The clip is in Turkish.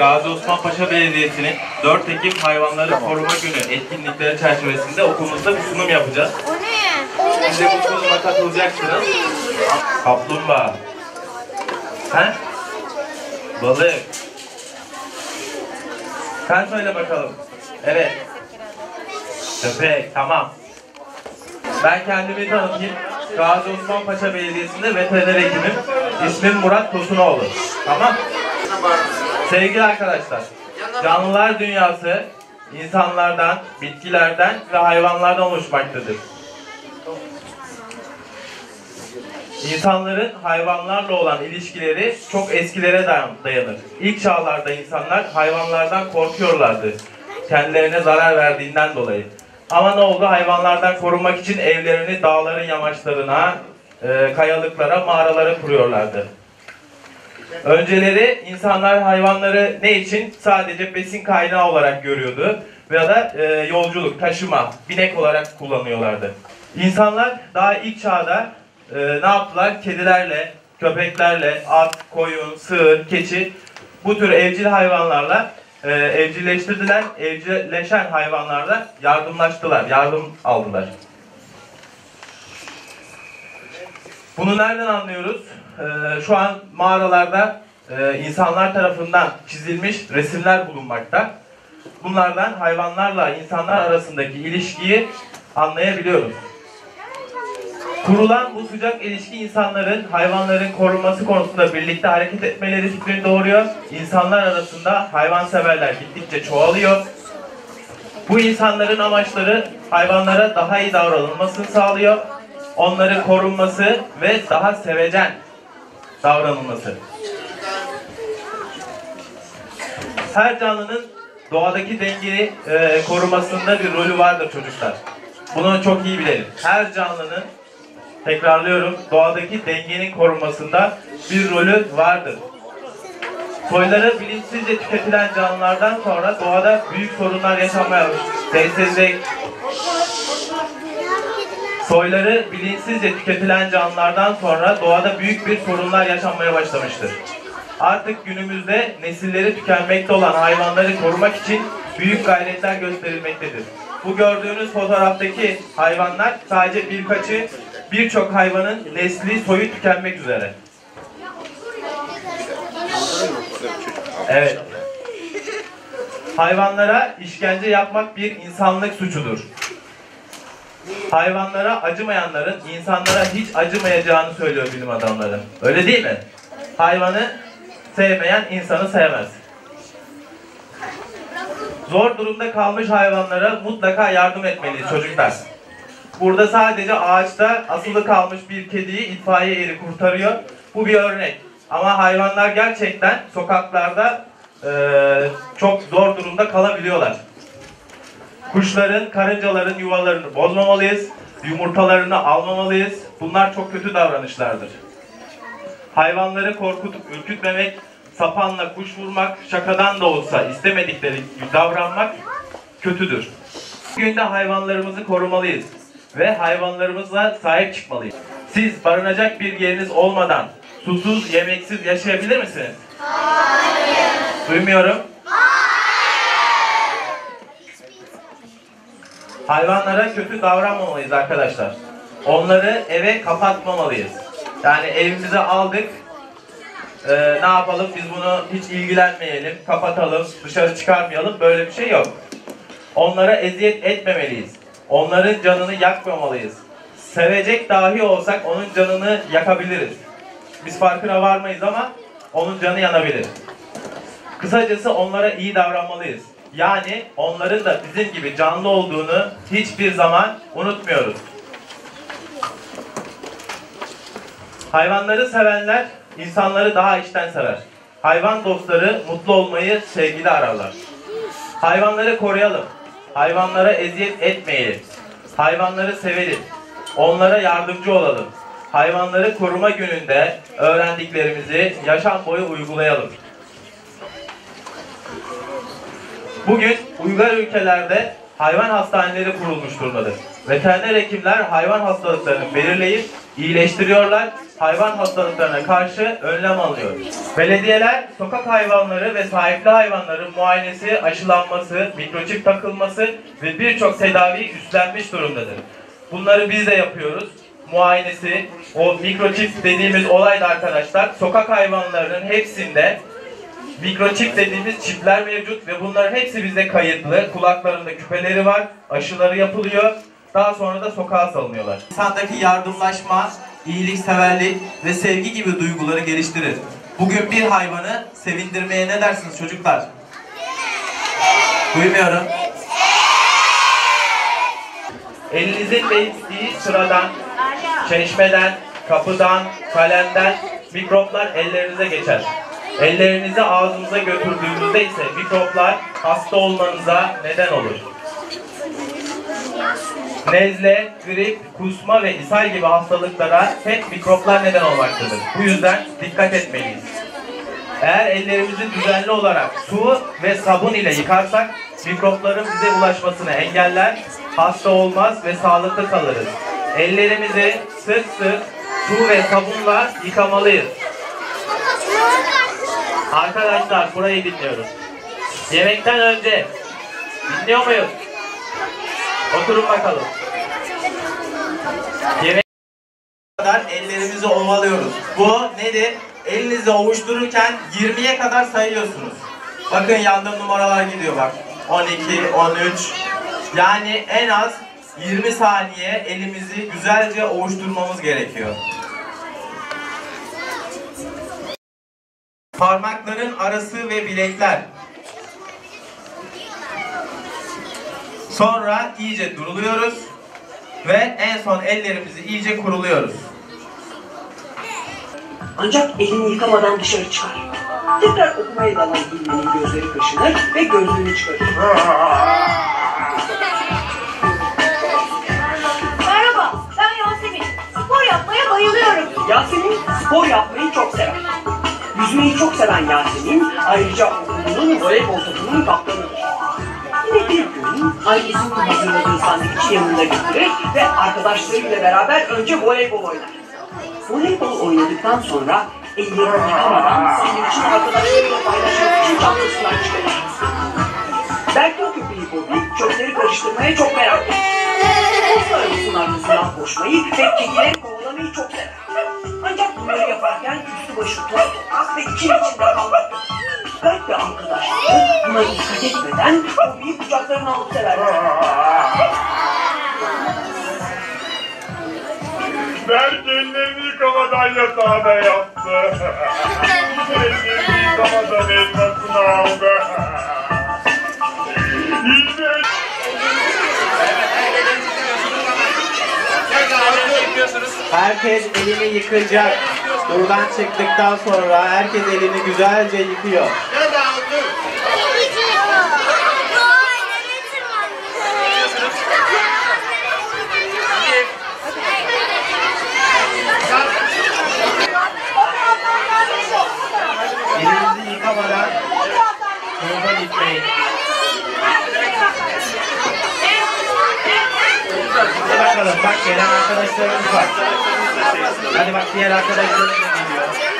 Gazi Osman Paşa Belediyesi'nin 4 Ekim Hayvanları Koruma Günü etkinlikleri çerçevesinde okulumuzda bir sunum yapacağız. O ne? Siz de bu sunuma katılacaksınız. Kaplumbağa. He? Balık. Sen söyle bakalım. Evet. Köpek, tamam. Ben kendimi tanıtayım. Gazi Osman Paşa Belediyesi'nde veteriner hekimim. İsmim Murat Tosunoğlu. Tamam. Sevgili arkadaşlar, canlılar dünyası insanlardan, bitkilerden ve hayvanlardan oluşmaktadır. İnsanların hayvanlarla olan ilişkileri çok eskilere dayan- dayanır. İlk çağlarda insanlar hayvanlardan korkuyorlardı. Kendilerine zarar verdiğinden dolayı. Ama ne oldu? Hayvanlardan korunmak için evlerini dağların yamaçlarına, e, kayalıklara, mağaralara kuruyorlardı. Önceleri insanlar hayvanları ne için? Sadece besin kaynağı olarak görüyordu. Ya da e, yolculuk, taşıma, binek olarak kullanıyorlardı. İnsanlar daha ilk çağda e, ne yaptılar? Kedilerle, köpeklerle, at, koyun, sığır, keçi bu tür evcil hayvanlarla e, evcilleştirdiler. Evcilleşen hayvanlarla yardımlaştılar, yardım aldılar. Bunu nereden anlıyoruz? Ee, şu an mağaralarda e, insanlar tarafından çizilmiş resimler bulunmakta. Bunlardan hayvanlarla insanlar arasındaki ilişkiyi anlayabiliyoruz. Kurulan bu sıcak ilişki insanların hayvanların korunması konusunda birlikte hareket etmeleri fikrini doğuruyor. İnsanlar arasında hayvanseverler gittikçe çoğalıyor. Bu insanların amaçları hayvanlara daha iyi davranılmasını sağlıyor. Onların korunması ve daha sevecen davranılması. Her canlının doğadaki dengeyi e, korumasında bir rolü vardır çocuklar. Bunu çok iyi bilelim. Her canlının tekrarlıyorum doğadaki dengenin korunmasında bir rolü vardır. Soyları bilinçsizce tüketilen canlılardan sonra doğada büyük sorunlar yaşanmaya başladı. Soyları bilinçsizce tüketilen canlılardan sonra doğada büyük bir sorunlar yaşanmaya başlamıştır. Artık günümüzde nesilleri tükenmekte olan hayvanları korumak için büyük gayretler gösterilmektedir. Bu gördüğünüz fotoğraftaki hayvanlar sadece birkaçı birçok hayvanın nesli soyu tükenmek üzere. Evet. Hayvanlara işkence yapmak bir insanlık suçudur. Hayvanlara acımayanların insanlara hiç acımayacağını söylüyor bilim adamları. Öyle değil mi? Hayvanı sevmeyen insanı sevmez. Zor durumda kalmış hayvanlara mutlaka yardım etmeliyiz çocuklar. Burada sadece ağaçta asılı kalmış bir kediyi itfaiye eri kurtarıyor. Bu bir örnek. Ama hayvanlar gerçekten sokaklarda eee, çok zor durumda kalabiliyorlar. Kuşların, karıncaların yuvalarını bozmamalıyız. Yumurtalarını almamalıyız. Bunlar çok kötü davranışlardır. Hayvanları korkutup ürkütmemek, sapanla kuş vurmak, şakadan da olsa istemedikleri davranmak kötüdür. Bugün de hayvanlarımızı korumalıyız ve hayvanlarımızla sahip çıkmalıyız. Siz barınacak bir yeriniz olmadan susuz, yemeksiz yaşayabilir misiniz? Hayır. Duymuyorum. Hayvanlara kötü davranmamalıyız arkadaşlar. Onları eve kapatmamalıyız. Yani evimize aldık. Ee, ne yapalım biz bunu hiç ilgilenmeyelim, kapatalım, dışarı çıkarmayalım. Böyle bir şey yok. Onlara eziyet etmemeliyiz. Onların canını yakmamalıyız. Sevecek dahi olsak onun canını yakabiliriz. Biz farkına varmayız ama onun canı yanabilir. Kısacası onlara iyi davranmalıyız. Yani onların da bizim gibi canlı olduğunu hiçbir zaman unutmuyoruz. Hayvanları sevenler insanları daha içten sever. Hayvan dostları mutlu olmayı sevgide ararlar. Hayvanları koruyalım. Hayvanlara eziyet etmeyelim. Hayvanları sevelim. Onlara yardımcı olalım. Hayvanları koruma gününde öğrendiklerimizi yaşam boyu uygulayalım. Bugün uygar ülkelerde hayvan hastaneleri kurulmuş durumdadır. Veteriner hekimler hayvan hastalıklarını belirleyip iyileştiriyorlar. Hayvan hastalıklarına karşı önlem alıyor. Belediyeler sokak hayvanları ve sahipli hayvanların muayenesi, aşılanması, mikroçip takılması ve birçok tedavi üstlenmiş durumdadır. Bunları biz de yapıyoruz. Muayenesi, o mikroçip dediğimiz olay da arkadaşlar sokak hayvanlarının hepsinde mikroçip dediğimiz çipler mevcut ve bunların hepsi bizde kayıtlı. Kulaklarında küpeleri var, aşıları yapılıyor. Daha sonra da sokağa salınıyorlar. İnsandaki yardımlaşma, iyilikseverlik ve sevgi gibi duyguları geliştirir. Bugün bir hayvanı sevindirmeye ne dersiniz çocuklar? Duymuyorum. Elinizin değdiği sıradan, çeşmeden, kapıdan, kalemden mikroplar ellerinize geçer. Ellerinizi ağzınıza götürdüğünüzde ise mikroplar hasta olmanıza neden olur. Nezle, grip, kusma ve ishal gibi hastalıklara hep mikroplar neden olmaktadır. Bu yüzden dikkat etmeliyiz. Eğer ellerimizi düzenli olarak su ve sabun ile yıkarsak mikropların bize ulaşmasını engeller, hasta olmaz ve sağlıklı kalırız. Ellerimizi sık sık su ve sabunla yıkamalıyız. Arkadaşlar burayı dinliyoruz. Yemekten önce dinliyor muyuz? Oturun bakalım. Yemek kadar ellerimizi ovalıyoruz. Bu nedir? Elinizi ovuştururken 20'ye kadar sayıyorsunuz. Bakın yandığım numaralar gidiyor bak. 12, 13. Yani en az 20 saniye elimizi güzelce ovuşturmamız gerekiyor. Parmakların arası ve bilekler. Sonra iyice duruluyoruz ve en son ellerimizi iyice kuruluyoruz. Ancak elini yıkamadan dışarı çıkar. Tekrar okumaya dalan ilminin gözleri kaşınır ve gözlüğünü çıkarır. Merhaba, ben Yasemin. Spor yapmaya bayılıyorum. Yasemin spor sever. Yüzmeyi çok seven Yasemin ayrıca okulunun voleybol topunun kaptanıdır. Yine bir gün ailesinin hazırladığı sandviçi yanında götürür ve arkadaşlarıyla beraber önce voleybol oynar. Voleybol oynadıktan sonra ellerini yıkamadan sandviçini arkadaşlarıyla paylaşmak için çantasından çıkarır. Belki o köpeği Bobby çöpleri karıştırmaya çok meraklı. Arabasının arkasından koşmayı ve kedileri kovalamayı çok sever. Ancak bunları yaparken başı toz toprak ve için içinde kalmakta. Garip bir arkadaşları buna dikkat etmeden Bobby'yi kucaklarına alıp severler. Berk ellerini yıkamadan yatağına yattı. ellerini yıkamadan elmasını aldı. Herkes elini yıkayacak. Buradan çıktıktan sonra herkes elini güzelce yıkıyor. Elinizi yıkamadan buradan gitmeyin. Bakalım bak gelen arkadaşlarımız var. Hadi bak diğer arkadaşlarımız da